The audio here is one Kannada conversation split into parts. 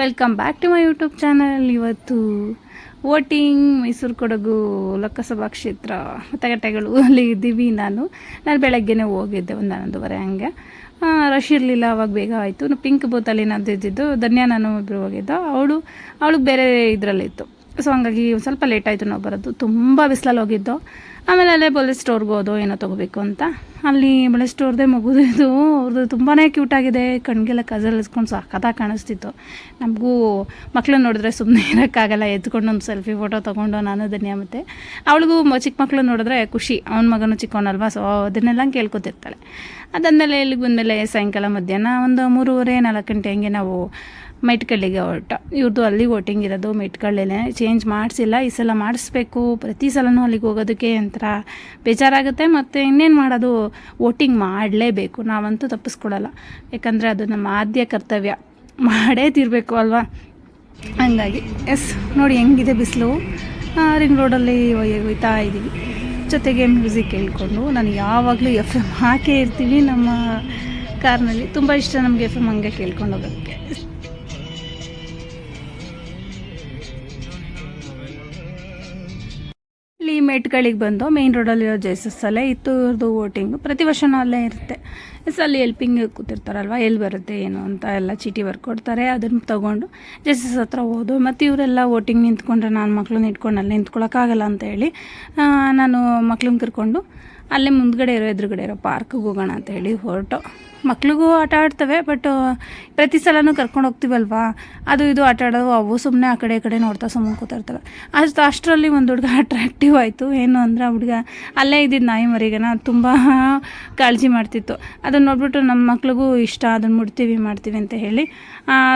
Welcome back to my YouTube channel ಇವತ್ತು ವೋಟಿಂಗ್ ಮೈಸೂರು ಕೊಡಗು ಲೋಕಸಭಾ ಕ್ಷೇತ್ರ ಮತಗಟ್ಟೆಗಳು ಅಲ್ಲಿ ಇದ್ದೀವಿ ನಾನು. ನಾನು ಬೆಳಗ್ಗೆನೇ ಹೋಗಿದ್ದೆ ಒಂದು ಹನ್ನೊಂದುವರೆ ಹಂಗೆ. ರಶ್ ಇರಲಿಲ್ಲ, ಅವಾಗ ಬೇಗ ಆಯಿತು. ಪಿಂಕ್ ಬೂತಲ್ಲಿ ನಾನು ಇದ್ದಿದ್ದು, ಧನ್ಯ ನಾನು ಒಬ್ಬರು ಹೋಗಿದ್ದು. ಅವಳು ಅವಳಿಗೆ ಬೇರೆ ಇದರಲ್ಲಿತ್ತು ಸೊ ಹಂಗಾಗಿ ಒಂದು ಸ್ವಲ್ಪ ಲೇಟ್ ಆಯಿತು ನಾವು ಬರೋದು. ತುಂಬ ಬಿಸಿಲಲ್ಲಿ ಹೋಗಿದ್ದು. ಆಮೇಲೆ ಅಲ್ಲೇ ಬಳೆ ಸ್ಟೋರ್ಗೆ ಹೋದೋ ಏನೋ ತೊಗೋಬೇಕು ಅಂತ. ಅಲ್ಲಿ ಬಳೆ ಸ್ಟೋರ್ದೇ ಮಗುದಿದ್ದು. ಅವ್ರದ್ದು ತುಂಬಾ ಕ್ಯೂಟಾಗಿದೆ ಕಣ್ಗೆಲ್ಲ ಕಜಲ್ ಇಸ್ಕೊಂಡು ಸಖತ್ತಾಗಿ ಕಾಣಿಸ್ತಿತ್ತು. ನಮಗೂ ಮಕ್ಕಳು ನೋಡಿದ್ರೆ ಸುಮ್ಮನೆ ಇರೋಕ್ಕಾಗಲ್ಲ. ಎತ್ಕೊಂಡು ಒಂದು ಸೆಲ್ಫಿ ಫೋಟೋ ತೊಗೊಂಡು ನಾನು, ಧನ್ಯ ಮತ್ತು. ಅವಳಿಗೂ ಚಿಕ್ಕ ಮಕ್ಕಳು ನೋಡಿದ್ರೆ ಖುಷಿ. ಅವನ ಮಗನು ಚಿಕ್ಕವನಲ್ವಾ? ಸೊ ಅದನ್ನೆಲ್ಲ ಕೇಳ್ಕೊತಿರ್ತಾಳೆ. ಅದಾದಮೇಲೆ ಇಲ್ಲಿಗೆ ಬಂದಮೇಲೆ ಸಾಯಂಕಾಲ ಮಧ್ಯಾಹ್ನ ಒಂದು ಮೂರುವರೆ, ನಾಲ್ಕು ಗಂಟೆ ಹಂಗೆ ನಾವು ಮೆಟ್ಕಳ್ಳಿಗೆ ಹೊರಟ. ಇವ್ರದ್ದು ಅಲ್ಲಿ ವೋಟಿಂಗ್ ಇರೋದು ಮೆಟ್ಕಳ್ಳೇ ಚೇಂಜ್ ಮಾಡಿಸಿಲ್ಲ. ಈ ಸಲ ಮಾಡಿಸ್ಬೇಕು. ಪ್ರತಿ ಸಲನೂ ಅಲ್ಲಿಗೆ ಹೋಗೋದಕ್ಕೆ ಒಂಥರ ಬೇಜಾರಾಗುತ್ತೆ. ಮತ್ತು ಇನ್ನೇನು ಮಾಡೋದು? ವೋಟಿಂಗ್ ಮಾಡಲೇಬೇಕು. ನಾವಂತೂ ತಪ್ಪಿಸ್ಕೊಳ್ಳಲ್ಲ ಯಾಕಂದರೆ ಅದು ನಮ್ಮ ಆದ್ಯ ಕರ್ತವ್ಯ. ಮಾಡೇ ತಿರಬೇಕು ಅಲ್ವಾ? ಹಂಗಾಗಿ, ಎಸ್, ನೋಡಿ ಹೆಂಗಿದೆ ಬಿಸಿಲು. ರಿಂಗ್ ರೋಡಲ್ಲಿ ಹೋಯ್ತಾ ಇದ್ದೀವಿ ಜೊತೆಗೆ ಮ್ಯೂಸಿಕ್ ಕೇಳಿಕೊಂಡು. ನಾನು ಯಾವಾಗಲೂ ಎಫ್ ಎಂ ಹಾಕೇ ಇರ್ತೀವಿ ನಮ್ಮ ಕಾರ್ನಲ್ಲಿ. ತುಂಬ ಇಷ್ಟ ನಮಗೆ ಎಫ್ ಎಂ ಹಂಗೆ ಕೇಳ್ಕೊಂಡು ಹೋಗೋಕ್ಕೆ ಮೆಟ್ಗಳಿಗೆ ಬಂದು ಮೇಯ್ನ್ ರೋಡಲ್ಲಿರೋ ಜೇಸಸ್ ಅಲ್ಲೇ ಇತ್ತು ಇವ್ರದ್ದು ವೋಟಿಂಗು ಪ್ರತಿ ವರ್ಷನೂ ಅಲ್ಲೇ ಇರುತ್ತೆ. ಎಸ್ ಅಲ್ಲಿ ಎಲ್ಪಿಂಗ್ ಕೂತಿರ್ತಾರಲ್ವ, ಎಲ್ಲಿ ಬರುತ್ತೆ, ಏನು ಅಂತ ಎಲ್ಲ ಚೀಟಿ ಬರ್ಕೊಡ್ತಾರೆ ಅದನ್ನು ತೊಗೊಂಡು ಜೈಸಸ್ ಹತ್ರ ಹೋದು. ಮತ್ತು ಇವರೆಲ್ಲ ವೋಟಿಂಗ್ ನಿಂತ್ಕೊಂಡ್ರೆ ನಾನು ಮಕ್ಳನ್ನ ಇಟ್ಕೊಂಡು ಅಲ್ಲಿ ನಿಂತ್ಕೊಳ್ಳೋಕ್ಕಾಗಲ್ಲ ಅಂತ ಹೇಳಿ ನಾನು ಮಕ್ಳನ್ನ ಕರ್ಕೊಂಡು ಅಲ್ಲೇ ಮುಂದ್ಗಡೆ ಇರೋ, ಎದುರುಗಡೆ ಇರೋ ಪಾರ್ಕ್ಗೆ ಹೋಗೋಣ ಅಂತ ಹೇಳಿ ಹೊರಟು. ಮಕ್ಳಿಗೂ ಆಟ ಆಡ್ತವೆ ಬಟ್ ಪ್ರತಿ ಸಲನೂ ಕರ್ಕೊಂಡು ಹೋಗ್ತೀವಲ್ವಾ? ಅದು ಇದು ಆಟ ಆಡೋದು, ಅವು ಸುಮ್ಮನೆ ಆ ಕಡೆ ಈ ಕಡೆ ನೋಡ್ತಾ ಸುಮ್ಮನೆ ಕೂತಿರ್ತವೆ ಅಷ್ಟು, ಅಷ್ಟರಲ್ಲಿ ಒಂದು ಹುಡುಗ ಅಟ್ರಾಕ್ಟಿವ್ ಆಯಿತು. ಏನು ಅಂದ್ರೆ ಆ ಹುಡುಗ ಅಲ್ಲೇ ಇದ್ದಿದ್ದು ನಾಯಿ ಮರಿಗನ ತುಂಬ ಕಾಳಜಿ ಮಾಡ್ತಿತ್ತು. ಅದನ್ನು ನೋಡ್ಬಿಟ್ಟು ನಮ್ಮ ಮಕ್ಳಿಗೂ ಇಷ್ಟ ಅದನ್ನು ಮುಡ್ತೀವಿ, ಮಾಡ್ತೀವಿ ಅಂತ ಹೇಳಿ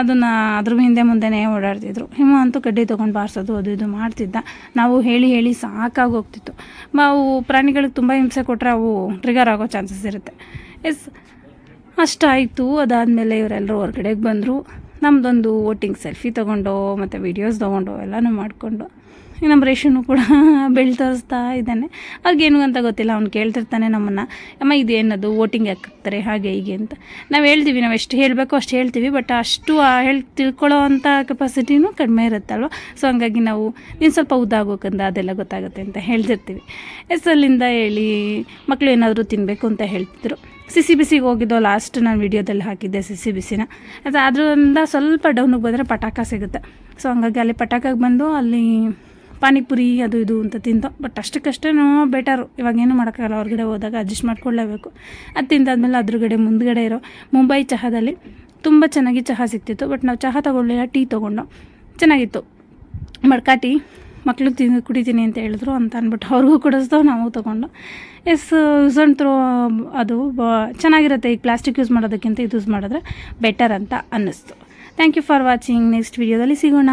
ಅದನ್ನು ಅದ್ರ ಹಿಂದೆ ಮುಂದೆನೇ ಓಡಾಡ್ತಿದ್ರು. ಹಿಮ ಅಂತೂ ಕಡ್ಡಿ ತೊಗೊಂಡು ಬಾರಿಸೋದು, ಅದು ಇದು ಮಾಡ್ತಿದ್ದ. ನಾವು ಹೇಳಿ ಹೇಳಿ ಸಾಕಾಗಿ ಹೋಗ್ತಿತ್ತು. ನಾವು ಪ್ರಾಣಿಗಳಿಗೆ ತುಂಬ ಹಿಂಸೆ ಕೊಟ್ಟರೆ ಅವು ಟ್ರಿಗರ್ ಆಗೋ ಚಾನ್ಸಸ್ ಇರುತ್ತೆ. ಎಸ್ ಅಷ್ಟಾಯಿತು. ಅದಾದಮೇಲೆ ಇವರೆಲ್ಲರೂ ಹೊರಗಡೆಗೆ ಬಂದರು. ನಮ್ಮದೊಂದು ವೋಟಿಂಗ್ ಸೆಲ್ಫಿ ತೊಗೊಂಡು, ಮತ್ತು ವೀಡಿಯೋಸ್ ತೊಗೊಂಡು ಎಲ್ಲನೂ ಮಾಡಿಕೊಂಡು. ನಮ್ಮ ರೇಷನು ಕೂಡ ಬೆಳ್ ತೋರಿಸ್ತಾ ಇದ್ದಾನೆ. ಅವ್ರಿಗೇನು ಅಂತ ಗೊತ್ತಿಲ್ಲ, ಅವ್ನು ಕೇಳ್ತಿರ್ತಾನೆ ನಮ್ಮನ್ನು. ಅಮ್ಮ ಇದೇನದು ವೋಟಿಂಗ್ ಹಾಕ್ತಾರೆ ಹಾಗೆ ಹೀಗೆ ಅಂತ. ನಾವು ಹೇಳ್ತೀವಿ, ನಾವು ಎಷ್ಟು ಹೇಳಬೇಕು ಅಷ್ಟು ಹೇಳ್ತೀವಿ, ಬಟ್ ಅಷ್ಟು ಹೇಳಿ ತಿಳ್ಕೊಳ್ಳೋ ಅಂಥ ಕೆಪಾಸಿಟಿನೂ ಕಡಿಮೆ ಇರುತ್ತಲ್ವ? ಸೊ, ಹಂಗಾಗಿ ನಾವು ನೀನು ಸ್ವಲ್ಪ ಉದ್ದಾಗೋಕಂದ ಅದೆಲ್ಲ ಗೊತ್ತಾಗುತ್ತೆ ಅಂತ ಹೇಳ್ತಿರ್ತೀವಿ. ಎಸ್ ಅಲ್ಲಿಂದ ಹೇಳಿ ಮಕ್ಕಳು ಏನಾದರೂ ತಿನ್ನಬೇಕು ಅಂತ ಹೇಳ್ತಿದ್ರು. ಸಿಸಿ ಬಿಸಿಗೆ ಹೋಗಿದ್ದೋ ಲಾಸ್ಟ್ ನಾನು ವಿಡಿಯೋದಲ್ಲಿ ಹಾಕಿದ್ದೆ ಸಿಸಿ ಬಿಸಿನ ಅದು ಅದರಿಂದ ಸ್ವಲ್ಪ ಡೌನಿಗೆ ಬಂದರೆ ಪಟಾಕ ಸಿಗುತ್ತೆ. ಸೊ ಹಂಗಾಗಿ ಅಲ್ಲಿ ಪಟಾಕಕ್ಕೆ ಬಂದು ಅಲ್ಲಿ ಪಾನಿಪುರಿ ಅದು ಇದು ಅಂತ ತಿಂತು ಬಟ್ ಅಷ್ಟಕ್ಕಷ್ಟೇ ಬೆಟರು ಇವಾಗೇನು ಮಾಡೋಕ್ಕಾಗಲ್ಲ, ಹೊರಗಡೆ ಹೋದಾಗ ಅಡ್ಜಸ್ಟ್ ಮಾಡ್ಕೊಳ್ಳೇಬೇಕು. ಅದು ತಿಂದಾದ್ಮೇಲೆ ಅದ್ರಗಡೆ ಮುಂದ್ಗಡೆ ಇರೋ ಮುಂಬೈ ಚಹಾದಲ್ಲಿ ತುಂಬ ಚೆನ್ನಾಗಿ ಚಹಾ ಸಿಗ್ತಿತ್ತು ಬಟ್ ನಾವು ಚಹಾ ತೊಗೊಳ್ಳಿಲ್ಲ ಟೀ ತೊಗೊಂಡು. ಚೆನ್ನಾಗಿತ್ತು. ಮಡ್ಕಾ ಟೀ ಮಕ್ಳು ತಿಂದು ಕುಡಿತೀನಿ ಅಂತ ಹೇಳಿದ್ರು ಅಂತ ಅಂದ್ಬಿಟ್ಟು ಅವ್ರಿಗೂ ಕುಡಿಸ್ದೋ ನಾವು ತೊಗೊಂಡು. ಎಸ್ ಯೂಸ್ ಆ್ಯಂಡ್ ಥ್ರೋ ಅದು ಬ ಚೆನ್ನಾಗಿರುತ್ತೆ ಈಗ ಪ್ಲಾಸ್ಟಿಕ್ ಯೂಸ್ ಮಾಡೋದಕ್ಕಿಂತ ಇದು ಯೂಸ್ ಮಾಡಿದ್ರೆ ಬೆಟರ್ ಅಂತ ಅನ್ನಿಸ್ತು. Thank you for watching next ವೀಡಿಯೋದಲ್ಲಿ ಸಿಗೋಣ.